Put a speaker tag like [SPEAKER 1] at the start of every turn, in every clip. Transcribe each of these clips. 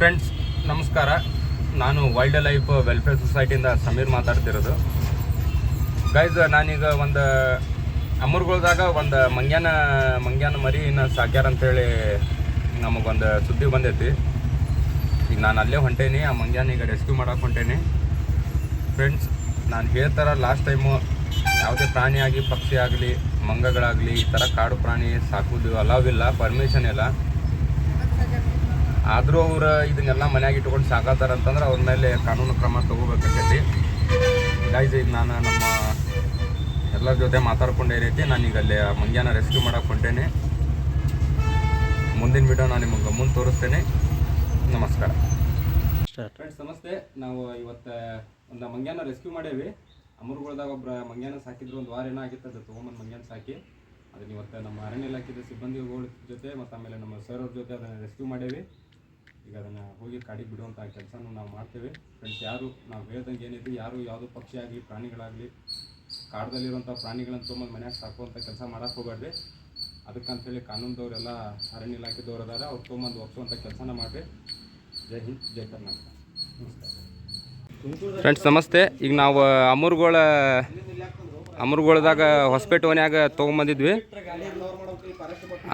[SPEAKER 1] Friends ನಮಸ್ಕಾರ. ನಾನು wild life welfare ಸೊಸೈಟಿಯಿಂದ ಸಮೀರ್ ಮಾತಾಡ್ತಿರೋದು. ಗೈಸ್ ನಾನೀಗ ಒಂದು ಅಮರ್ಗಳ್ದಾಗ ಒಂದು ಮಂಗ್ಯಾನ ಮಂಗ್ಯಾನ ಮರಿನ ಸಾಕ್ಯಾರ ಅಂತೇಳಿ ನಮಗೊಂದು ಸುದ್ದಿ ಬಂದೈತಿ. ಈಗ ನಾನು ಅಲ್ಲೇ ಹೊಂಟೇನಿ, ಆ ಮಂಗ್ಯಾನ ಈಗ ರೆಸ್ಕ್ಯೂ ಮಾಡೋಕೆ ಹೊಂಟೇನಿ. ಫ್ರೆಂಡ್ಸ್ ನಾನು ಹೇಳ್ತಾರ ಲಾಸ್ಟ್ ಟೈಮು ಯಾವುದೇ ಪ್ರಾಣಿ ಆಗಲಿ ಪಕ್ಷಿ ಆಗಲಿ, ಮಂಗಗಳಾಗಲಿ, ಈ ಥರ ಕಾಡು ಪ್ರಾಣಿ ಸಾಕೋದು ಅಲಾವಿಲ್ಲ ಪರ್ಮಿಷನ್ ಇಲ್ಲ. ಆದರೂ ಅವ್ರು ಇದನ್ನೆಲ್ಲ ಮನ್ಯಾಗ ಇಟ್ಕೊಂಡು ಸಾಕಾತಾರ ಅಂತಂದ್ರೆ ಅವ್ರ ಮೇಲೆ ಕಾನೂನು ಕ್ರಮ ತಗೋಬೇಕಾಗೈತಿ ಗೈಸ್ ಈಗ ನಾನು ನಮ್ಮ ಎಲ್ಲರ ಜೊತೆ ಮಾತಾಡ್ಕೊಂಡೇ ರೀತಿ. ನಾನು ಈಗ ಅಲ್ಲಿ ಮಂಗ್ಯಾನ ರೆಸ್ಕ್ಯೂ ಮಾಡಕ್ಕೆ ಹೊಂಟೇನೆ. ಮುಂದಿನ ವಿಡಿಯೋ ನಾನು ನಿಮಗೆ ಮುಂದೆ ತೋರಿಸ್ತೇನೆ. ನಮಸ್ಕಾರ. ಫ್ರೆಂಡ್ಸ್ ನಮಸ್ತೆ. ನಾವು ಇವತ್ತು ಒಂದು ಮಂಗ್ಯಾನ ರೆಸ್ಕ್ಯೂ ಮಾಡೇವಿ. ಅಮರ್ಗುಳದಾಗ ಒಬ್ಬ ಮಂಗ್ಯಾನ ಸಾಕಿದ್ರು. ಒಂದು ವಾರ ಏನೋ ಆಗಿತ್ತು ಅದು ತೊಗೊಂಬಂದು ಮಂಗ್ಯಾನ ಸಾಕಿ. ಅದನ್ನ ಇವತ್ತು ನಮ್ಮ ಅರಣ್ಯ ಇಲಾಖೆದ ಸಿಬ್ಬಂದಿಗಳ ಜೊತೆ ಮತ್ತು ಆಮೇಲೆ ನಮ್ಮ ಸರ್ ಅವ್ರ ಜೊತೆ ಅದನ್ನು ರೆಸ್ಕ್ಯೂ ಮಾಡೇವಿ. ಈಗ ಅದನ್ನು ಹೋಗಿ ಕಾಡಿಗೆ ಬಿಡುವಂಥ ಕೆಲಸನೂ ನಾವು ಮಾಡ್ತೇವೆ. ಫ್ರೆಂಡ್ಸ್ ಯಾರು, ನಾವು ಹೇಳ್ದಂಗೆ ಏನಿದೆ, ಯಾರು ಯಾವುದೋ ಪಕ್ಷಿ ಆಗಲಿ ಪ್ರಾಣಿಗಳಾಗಲಿ ಕಾಡದಲ್ಲಿರುವಂಥ ಪ್ರಾಣಿಗಳನ್ನು ತೊಗೊಂಬಂದು ಮನ್ಯಾಗ ಸಾಕುವಂಥ ಕೆಲಸ ಮಾಡೋಕೆ ಹೋಗಬಾರ್ದೆ ಅದಕ್ಕಂಥೇಳಿ ಕಾನೂನುದವರೆಲ್ಲ ಅರಣ್ಯ ಇಲಾಖೆದವ್ರು ಅದಾರ, ಅವ್ರು ತೊಗೊಂಬಂದು ಒಪ್ಸುವಂಥ ಕೆಲಸನ ಮಾಡಿರಿ. ಜೈ ಹಿಂದ್, ಜೈ ಕರ್ನಾಟಕ. ಫ್ರೆಂಡ್ಸ್ ನಮಸ್ತೆ. ಈಗ ನಾವು ಅಮೂರ್ಗೋಳ, ಅಮೂರ್ಗೋಳದಾಗ ಹೊಸಪೇಟೆ ಓನ್ಯಾಗ ತೊಗೊಂಬಂದಿದ್ವಿ.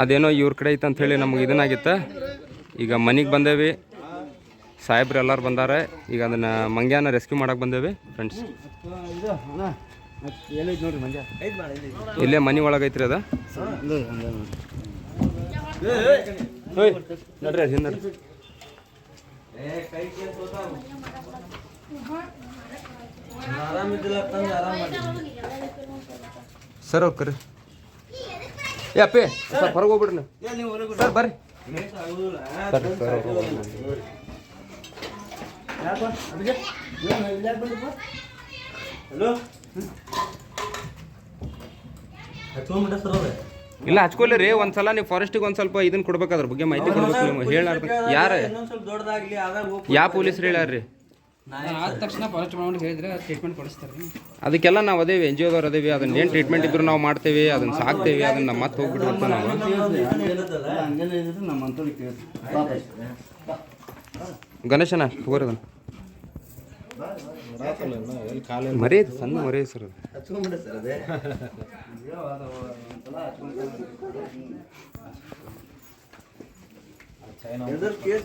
[SPEAKER 1] ಅದೇನೋ ಇವ್ರ ಕಡೆ ಐತೆ ಅಂಥೇಳಿ ನಮಗೆ ಇದನ್ನಾಗಿತ್ತು. ಈಗ ಮನೆಗೆ ಬಂದೇವಿ. ಸಾಹೇಬ್ರು ಎಲ್ಲರೂ ಬಂದಾರೆ. ಈಗ ಅದನ್ನು ಮಂಗ್ಯಾನ ರೆಸ್ಕ್ಯೂ ಮಾಡಕ್ಕೆ ಬಂದೇವಿ ಫ್ರೆಂಡ್ಸ್ ಇಲ್ಲೇ ಮನೆ ಒಳಗೆ ಐತ್ರಿ ಅದ. ನೋಡ್ರಿ ಸರ್ ಹೋಗ್ರಿ ಕರಿ ಏ ಅಪ್ಪಿ ಸರ್ ಹೊರಗೆ ಹೋಗ್ಬಿಡ್ರಿ ಸರ್ ಬರ್ರಿ.
[SPEAKER 2] ಇಲ್ಲಿ ಯಾಕ್ ಬಂದಿಪ್ಪ? ಹಲೋ ಹಚ್ಕೊಂಡ್ಬಿಟ್ಟ ಸರ್ ಅವ್ರೆ
[SPEAKER 1] ಇಲ್ಲ ಹಚ್ಕೊಳ್ಳಿ ರೀ. ಒಂದ್ಸಲ ನೀವು ಫಾರೆಸ್ಟಿಗೆ ಒಂದ್ ಸ್ವಲ್ಪ ಇದನ್ನ ಕೊಡ್ಬೇಕು ಅದ್ರ ಬಗ್ಗೆ ಮಾಹಿತಿ ಕೊಡ್ಬೇಕು ನೀವು ಹೇಳಾರ್ದ ಯಾರು? ಯಾವ ಪೊಲೀಸ್ರು ಹೇಳ್ಯಾರ್ರಿ?
[SPEAKER 3] ಆದ ತಕ್ಷಣ ಫಾರೆಸ್ಟ್ ಮಾಡ್ಕೊಂಡು ಹೇಳಿದ್ರೆ ಟ್ರೀಟ್ಮೆಂಟ್ ಕೊಡಿಸ್ತಾರೆ.
[SPEAKER 1] ಅದಕ್ಕೆಲ್ಲ ನಾವು ಅದೇವಿ ಎನ್ ಜಿ ಒದವ್ರು ಅದೇವಿ ಅದನ್ನ ಏನು ಟ್ರೀಟ್ಮೆಂಟ್ ಇದ್ರು ನಾವು ಮಾಡ್ತೇವೆ ಅದನ್ನ ಸಾಕ್ತೇವೆ ಅದನ್ನ ಮತ್ತೆ ಹೋಗ್ಬಿಟ್ಟು ಅಂತ ನಾವು.
[SPEAKER 2] ಹಂಗೇನೆ ಇದ್ರೆ ನಮ್ಮ ಕೇಳ್ತೀವಿ.
[SPEAKER 1] ಗಣೇಶನ ತಗೋರಿ ಅದನ್ನ ಮರಿ ಸಣ್ಣ ಮರಿ ಸರ್
[SPEAKER 2] ಕೇಸ್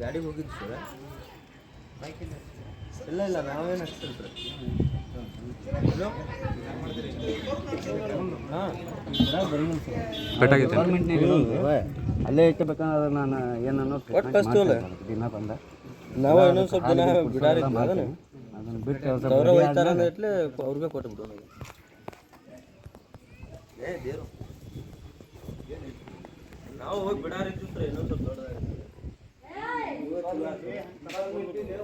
[SPEAKER 2] ಗಾಡಿಗೆ ಹೋಗಿದ್ದು ಸರ್ ಇಲ್ಲ ಇಲ್ಲ ನಾವೇನು ಹಚ್ತೀವಿ ಸರ್ ಹಲೋ ಹಾಂ ಬರೋಣ ಸರ್ ಅಲ್ಲೇ ಇಟ್ಟಬೇಕಂದ್ರೆ ನಾನು ಏನನ್ನೋ? ದಿನ ಬಂದ.
[SPEAKER 3] ನಾವು ಇನ್ನೊಂದು ಸ್ವಲ್ಪ ದಿನ ಬಿಡಾರಿ ಅದನ್ನ
[SPEAKER 2] ಬಿಟ್ಟು
[SPEAKER 3] ಅವ್ರ ಒಯ್ತಾರ ಅಂದ್ರಟ್ಲೆ ಅವ್ರಿಗೆ ಕೊಟ್ಟು ಬಿಡೋಣ ಏ ದೇವ್ರು. ನಾವು ಹೋಗಿ ಬಿಡಾರಿ ಸರ್ ಇನ್ನೊಂದು ಸ್ವಲ್ಪ ದೊಡ್ಡದಾಗಿ ನಮಗೆ ಗೊತ್ತಿದ್ದು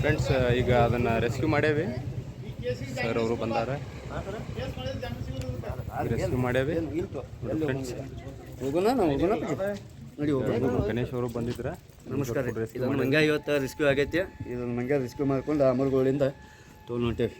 [SPEAKER 1] ಫ್ರೆಂಡ್ಸ್ ಈಗ ಅದನ್ನು ರೆಸ್ಕ್ಯೂ ಮಾಡೇವಿ ಸರ್ ಅವರು ಬಂದಾರೆ. ರೆಸ್ಕ್ಯೂ ಮಾಡೇವಿ ಫ್ರೆಂಡ್ಸ್
[SPEAKER 2] ಹೋಗೋಣ ನಾವು ಹೋಗೋಣ ನೋಡಿ ಹೋಗೋಣ.
[SPEAKER 1] ಗಣೇಶ್ ಅವರು ಬಂದಿದ್ರ.
[SPEAKER 2] ನಮಸ್ಕಾರ ಇದೊಂದು ಮಂಗ ಇವತ್ತು ರೆಸ್ಕ್ಯೂ ಆಗೈತಿ. ಇದೊಂದು ಮಂಗ ರೆಸ್ಕ್ಯೂ ಮಾಡ್ಕೊಂಡು ಅಮರ್ಗಳಿಂದ ತೊಗೊಂಡು ಹೊಂಟೇವಿ